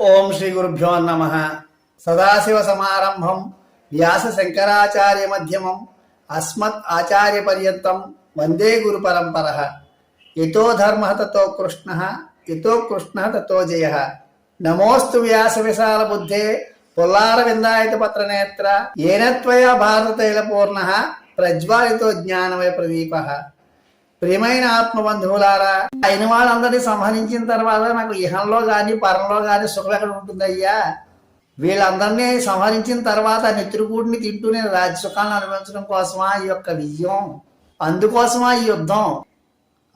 ఓం శ్రీ గురుభ్యో నమ. సదాశివ సమారంభం వ్యాస శంకరాచార్య మధ్యమం. అస్మత్ ఆచార్య పర్యంతం. వందే గురు పరంపర. ఎతో ధర్మ తతో కృష్ణ. ఎతో కృష్ణ తతో జయ. నమోస్తు వ్యాస విశాల బుద్ధే. పుల్లార విందాయత పత్రనేత్ర ఏనత్వయా భారతైల పూర్ణ ప్రజ్వాలితో జ్ఞానమయ ప్రదీప. ప్రియమైన ఆత్మ బంధువులారా అయిన వాళ్ళందరినీ సంహరించిన తర్వాత నాకు ఇహంలో కానీ పరంలో కానీ సుఖం ఎక్కడ ఉంటుందయ్యా? వీళ్ళందరినీ సంహరించిన తర్వాత నెత్తురుకూడిని తింటూ నేను రాజ్య సుఖాలను అనుభవించడం కోసమా ఈ యొక్క విజయం? అందుకోసమా ఈ యుద్ధం?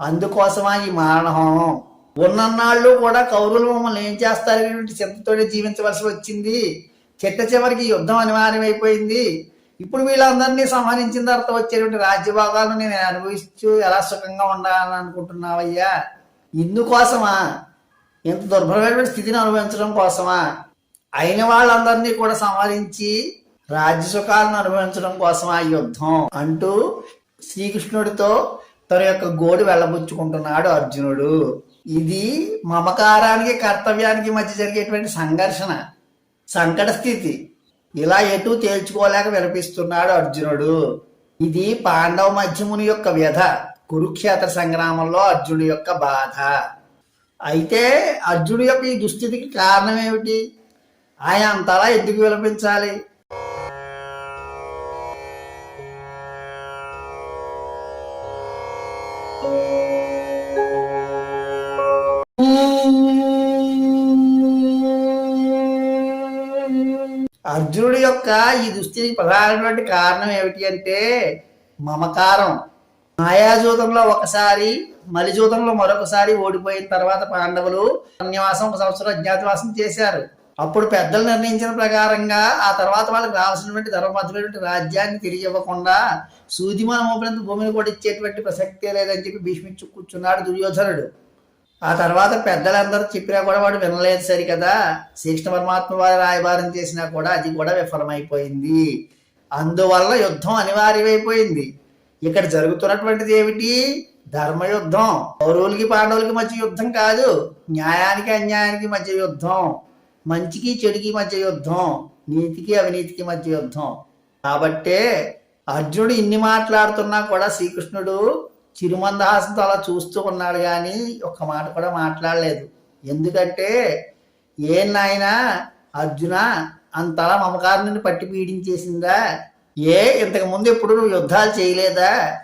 అందుకోసమా ఈ మారణహోమం ఉన్నన్నాళ్ళు కూడా కౌరులు మమ్మల్ని ఏం చేస్తారనేటువంటి చింతతోనే జీవించవలసి వచ్చింది. చిట్ట చివరికి యుద్ధం అనివార్యమైపోయింది. ఇప్పుడు వీళ్ళందరినీ సంహరించిన తర్వాత వచ్చేటువంటి రాజ్యభాగాలను నేను అనుభవిస్తూ ఎలా సుఖంగా ఉండాలని అనుకుంటున్నావయ్యా? ఇందుకోసమా? ఇంత దుర్భరమైన స్థితిని అనుభవించడం కోసమా? అయిన వాళ్ళందరినీ కూడా సంహరించి రాజ్య సుఖాలను అనుభవించడం కోసమా యుద్ధం? అంటూ శ్రీకృష్ణుడితో తన యొక్క గోడు వెళ్ళబుచ్చుకుంటున్నాడు అర్జునుడు. ఇది మమకారానికి కర్తవ్యానికి మధ్య జరిగేటువంటి సంఘర్షణ సంకట స్థితి. ఇలా ఎటు తేల్చుకోలేక వినిపిస్తున్నాడు అర్జునుడు. ఇది పాండవ మధ్యముని యొక్క వ్యధ కురుక్షేత్ర సంగ్రామంలో అర్జునుడి యొక్క బాధ. అయితే అర్జునుడి యొక్క ఈ దుస్థితికి కారణం ఏమిటి? ఆయన అంతలా ఎందుకు విలపించాలి? అర్జునుడి యొక్క ఈ దుస్థితికి ప్రధానమైనటువంటి కారణం ఏమిటి అంటే మమకారం. మాయాజూతంలో ఒకసారి మలిజూతంలో మరొకసారి ఓడిపోయిన తర్వాత పాండవులు అన్యవాసం ఒక సంవత్సరం అజ్ఞాతవాసం చేశారు. అప్పుడు పెద్దలు నిర్ణయించిన ప్రకారంగా ఆ తర్వాత వాళ్ళకి రావాల్సినటువంటి ధర్మబద్ధమైనటువంటి రాజ్యాన్ని తిరిగి ఇవ్వకుండా సూదిమాన మోపినంత భూమిని కూడా ఇచ్చేటువంటి ప్రసక్తే లేదని చెప్పి భీష్మించు కూర్చున్నాడు దుర్యోధనుడు. ఆ తర్వాత పెద్దలందరూ చెప్పినా కూడా వాడు వినలేదు సరి కదా శ్రీకృష్ణ పరమాత్మ వారి రాయబారం చేసినా కూడా అది కూడా విఫలమైపోయింది. అందువల్ల యుద్ధం అనివార్యమైపోయింది. ఇక్కడ జరుగుతున్నటువంటిది ఏమిటి? ధర్మయుద్ధం. కౌరవులకి పాండవులకి మధ్య యుద్ధం కాదు. న్యాయానికి అన్యాయానికి మధ్య యుద్ధం. మంచికి చెడుకి మధ్య యుద్ధం. నీతికి అవినీతికి మధ్య యుద్ధం. కాబట్టే అర్జునుడు ఇన్ని మాట్లాడుతున్నా కూడా శ్రీకృష్ణుడు చిరుమందహాసంతో అలా చూస్తూ ఉన్నాడు కానీ ఒక్క మాట కూడా మాట్లాడలేదు. ఎందుకంటే ఏ నాయనా అర్జున అంతలా మమకారం నిన్ను పట్టి పీడించేసిందా? ఏ ఇంతకు ముందు ఎప్పుడు నువ్వు యుద్ధాలు చేయలేదా?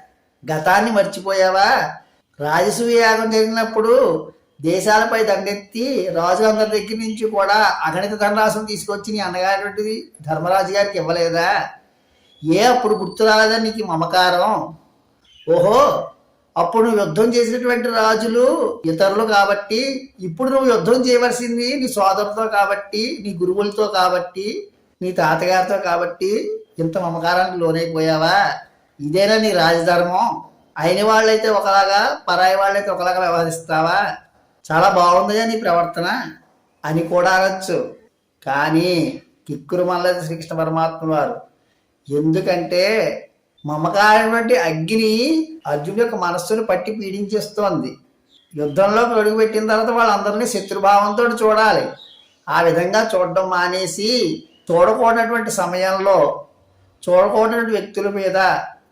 గతాన్ని మర్చిపోయావా? రాజసూయ యాగం జరిగినప్పుడు దేశాలపై దండెత్తి రాజులందరి దగ్గర నుంచి కూడా అగణిత ధనరాశం తీసుకొచ్చి నీ అన్నగారి ధర్మరాజు గారికి ఇవ్వలేదా? ఏ అప్పుడు గుర్తు రాలేదా నీకు మమకారం? ఓహో అప్పుడు నువ్వు యుద్ధం చేసినటువంటి రాజులు ఇతరులు కాబట్టి ఇప్పుడు నువ్వు యుద్ధం చేయవలసింది నీ సోదరుతో కాబట్టి నీ గురువులతో కాబట్టి నీ తాతగారితో కాబట్టి ఇంత మమకారానికి లోనైపోయావా? ఇదేనా నీ రాజధర్మం? అయిన వాళ్ళైతే ఒకలాగా పరాయి వాళ్ళైతే ఒకలాగా వ్యవహరిస్తావా? చాలా బాగుందిగా నీ ప్రవర్తన. అని కూడా అనొచ్చు. కానీ కిక్కురు మల్లది శ్రీకృష్ణ పరమాత్మ వారు ఎందుకంటే మమకారమైనటువంటి అగ్ని అర్జునుడి యొక్క మనస్సును పట్టి పీడించేస్తోంది. యుద్ధంలోకి అడుగుపెట్టిన తర్వాత వాళ్ళందరినీ శత్రుభావంతో చూడాలి. ఆ విధంగా చూడడం మానేసి చూడకూడనటువంటి సమయంలో చూడకూడనటువంటి వ్యక్తుల మీద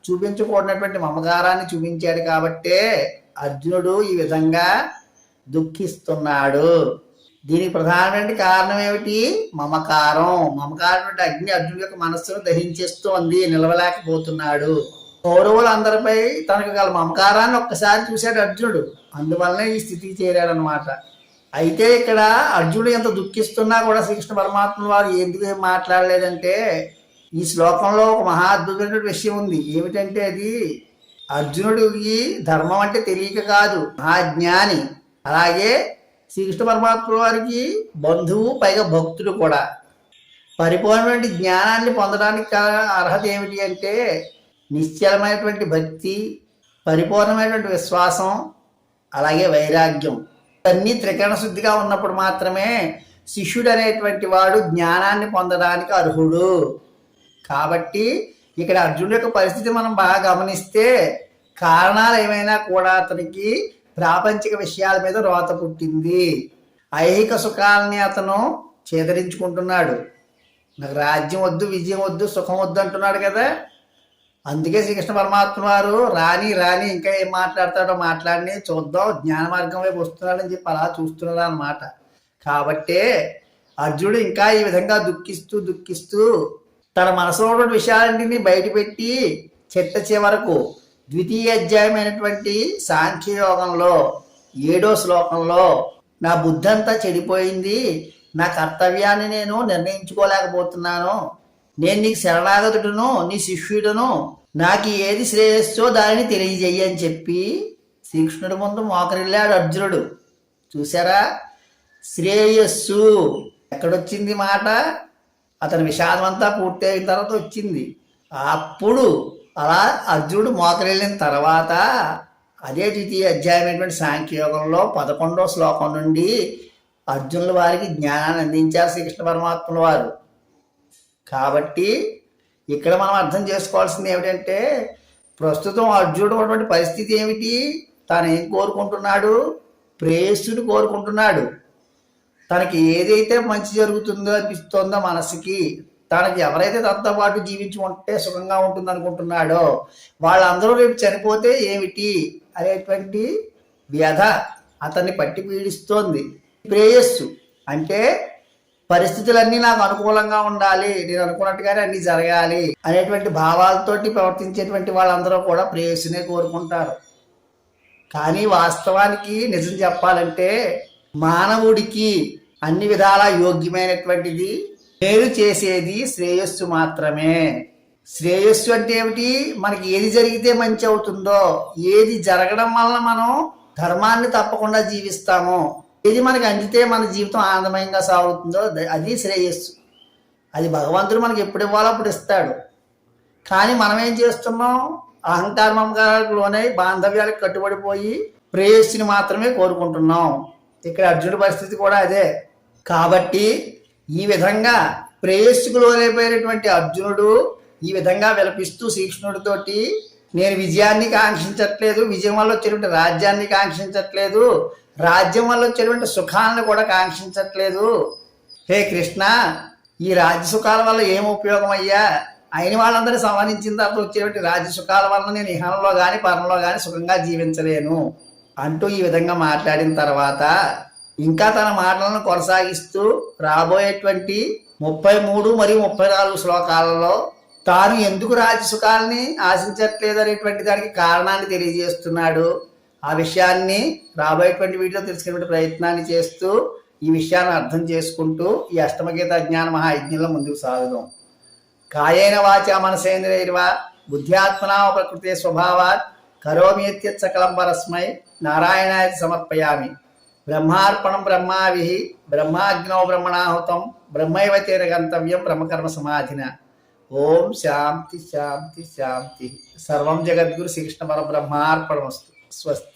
చూపించకూడనటువంటి మమకారాన్ని చూపించాడు కాబట్టే అర్జునుడు ఈ విధంగా దుఃఖిస్తున్నాడు. దీనికి ప్రధానమైన కారణం ఏమిటి? మమకారం. మమకారం అగ్ని అర్జునుడి యొక్క మనస్సును దహించేస్తోంది నిలవలేకపోతున్నాడు. కౌరవులందరిపై తనకు గల మమకారాన్ని ఒక్కసారి చూశాడు అర్జునుడు. అందువల్లనే ఈ స్థితికి చేరాడనమాట అయితే ఇక్కడ అర్జునుడు ఎంత దుఃఖిస్తున్నా కూడా శ్రీకృష్ణ పరమాత్మ వారు ఎందుకు ఏం మాట్లాడలేదంటే ఈ శ్లోకంలో ఒక మహా అద్భుతమైన విషయం ఉంది. ఏమిటంటే అది అర్జునుడికి ధర్మం అంటే తెలియక కాదు. మహాజ్ఞాని. అలాగే శ్రీకృష్ణ పరమాత్మ వారికి బంధువు పైగా భక్తుడు కూడా. పరిపూర్ణమైన జ్ఞానాన్ని పొందడానికి అర్హత ఏమిటి అంటే నిశ్చలమైనటువంటి భక్తి పరిపూర్ణమైనటువంటి విశ్వాసం అలాగే వైరాగ్యం. అన్నీ త్రికరణ శుద్ధిగా ఉన్నప్పుడు మాత్రమే శిష్యుడు అనేటువంటి వాడు జ్ఞానాన్ని పొందడానికి అర్హుడు. కాబట్టి ఇక్కడ అర్జునుడి యొక్క పరిస్థితి మనం బాగా గమనిస్తే కారణాలు ఏమైనా కూడా అతనికి ప్రాపంచిక విషయాల మీద రోత పుట్టింది. ఐహిక సుఖాలని అతను చేదరించుకుంటున్నాడు. నాకు రాజ్యం వద్దు విజయం వద్దు సుఖం వద్దు అంటున్నాడు కదా. అందుకే శ్రీకృష్ణ పరమాత్మ వారు రాని రాని ఇంకా ఏం మాట్లాడతాడో మాట్లాడి చూద్దాం జ్ఞాన మార్గం వైపు వస్తున్నాడని చెప్పి అలా చూస్తున్నాడు అనమాట కాబట్టే అర్జునుడు ఇంకా ఈ విధంగా దుఃఖిస్తూ దుఃఖిస్తూ తన మనసులో ఉన్న విషయాలన్నింటినీ బయటపెట్టి చెట్ట చివరకు ద్వితీయ అధ్యాయమైనటువంటి సాంఖ్యయోగంలో ఏడో శ్లోకంలో నా బుద్ధంతా చెడిపోయింది నా కర్తవ్యాన్ని నేను నిర్ణయించుకోలేకపోతున్నాను. నేను నీకు శరణాగతుడును నీ శిష్యుడును. నాకు ఏది శ్రేయస్సో దానిని తెలియజేయి అని చెప్పి శ్రీకృష్ణుడి ముందు మోకరిల్లాడు అర్జునుడు. చూసారా శ్రేయస్సు. ఎక్కడొచ్చింది మాట? అతని విషాదం అంతా పూర్తయిన తర్వాత వచ్చింది. అప్పుడు అలా అర్జునుడు మోకరెళ్ళిన తర్వాత అదే ద్వితీయ అధ్యాయమైనటువంటి సాంఖ్యయోగంలో పదకొండో శ్లోకం నుండి అర్జునుల వారికి జ్ఞానాన్ని అందించారు శ్రీకృష్ణ పరమాత్ముల వారు. కాబట్టి ఇక్కడ మనం అర్థం చేసుకోవాల్సింది ఏమిటంటే ప్రస్తుతం అర్జునుడు ఉన్నటువంటి పరిస్థితి ఏమిటి? తాను ఏం కోరుకుంటున్నాడు? ప్రేయస్సుని కోరుకుంటున్నాడు. తనకి ఏదైతే మంచి జరుగుతుందో అనిపిస్తుందో మనసుకి తనకి ఎవరైతే తనతో పాటు జీవించి ఉంటే సుఖంగా ఉంటుంది అనుకుంటున్నాడో వాళ్ళందరూ రేపు చనిపోతే ఏమిటి అనేటువంటి వ్యధ అతన్ని పట్టి పీడిస్తోంది. ప్రేయస్సు అంటే పరిస్థితులన్నీ నాకు అనుకూలంగా ఉండాలి నేను అనుకున్నట్టుగానే అన్ని జరగాలి అనేటువంటి భావాలతోటి ప్రవర్తించేటువంటి వాళ్ళందరూ కూడా ప్రేయస్సునే కోరుకుంటారు. కానీ వాస్తవానికి నిజం చెప్పాలంటే మానవుడికి అన్ని విధాలా యోగ్యమైనటువంటిది మేలు చేసేది శ్రేయస్సు మాత్రమే. శ్రేయస్సు అంటే ఏమిటి? మనకి ఏది జరిగితే మంచి అవుతుందో ఏది జరగడం వలన మనం ధర్మాన్ని తప్పకుండా జీవిస్తాము ఏది మనకి అందితే మన జీవితం ఆనందమయంగా సాగుతుందో అది శ్రేయస్సు. అది భగవంతుడు మనకి ఎప్పుడు ఇవ్వాలో అప్పుడు ఇస్తాడు. కానీ మనం ఏం చేస్తున్నాం? అహంకారంలోనే బాంధవ్యాలకు కట్టుబడిపోయి ప్రేయస్సుని మాత్రమే కోరుకుంటున్నాం. ఇక్కడ అర్జునుడి పరిస్థితి కూడా అదే. కాబట్టి ఈ విధంగా ప్రేయస్సుకు లోనైపోయినటువంటి అర్జునుడు ఈ విధంగా విలపిస్తూ శ్రీకృష్ణుడితోటి నేను విజయాన్ని కాంక్షించట్లేదు విజయం వల్ల వచ్చేటువంటి రాజ్యాన్ని కాంక్షించట్లేదు రాజ్యం వల్ల వచ్చేటువంటి సుఖాలను కూడా కాంక్షించట్లేదు. హే కృష్ణ ఈ రాజ్య సుఖాల వల్ల ఏం ఉపయోగం అయ్యా అయిన వాళ్ళందరినీ సంహరించిన తర్వాత వచ్చేటువంటి రాజ్య సుఖాల వల్ల నేను ఇహంలో కానీ పరంలో కానీ సుఖంగా జీవించలేను. అంటూ ఈ విధంగా మాట్లాడిన తర్వాత ఇంకా తన మాటలను కొనసాగిస్తూ రాబోయేటువంటి ముప్పై మూడు మరియు ముప్పై నాలుగు శ్లోకాలలో తాను ఎందుకు రాజసుఖాలని ఆశించట్లేదు అనేటువంటి దానికి కారణాన్ని తెలియజేస్తున్నాడు. ఆ విషయాన్ని రాబోయేటువంటి వీటిలో తెలుసుకునే ప్రయత్నాన్ని చేస్తూ ఈ విషయాన్ని అర్థం చేసుకుంటూ ఈ అష్టమగీత జ్ఞాన మహాయజ్ఞంలో ముందుకు సాగుదాం. కాయేన వాచ మనసేంద్రియర్వా బుద్ధ్యాత్మనా ప్రకృతి స్వభావాత్ కరోమి సకలం పరస్మై నారాయణాయ సమర్పయామి. బ్రహ్మార్పణం బ్రహ్మావి బ్రహ్మాగ్నో బ్రహ్మణాహుతం బ్రహ్మైవ తేన గంతవ్యం బ్రహ్మకర్మ సమాధిన. ఓం శాంతి శాంతి శాంతి. సర్వం జగద్గురు శ్రీకృష్ణ పరబ్రహ్మార్పణమస్తు. స్వస్తి.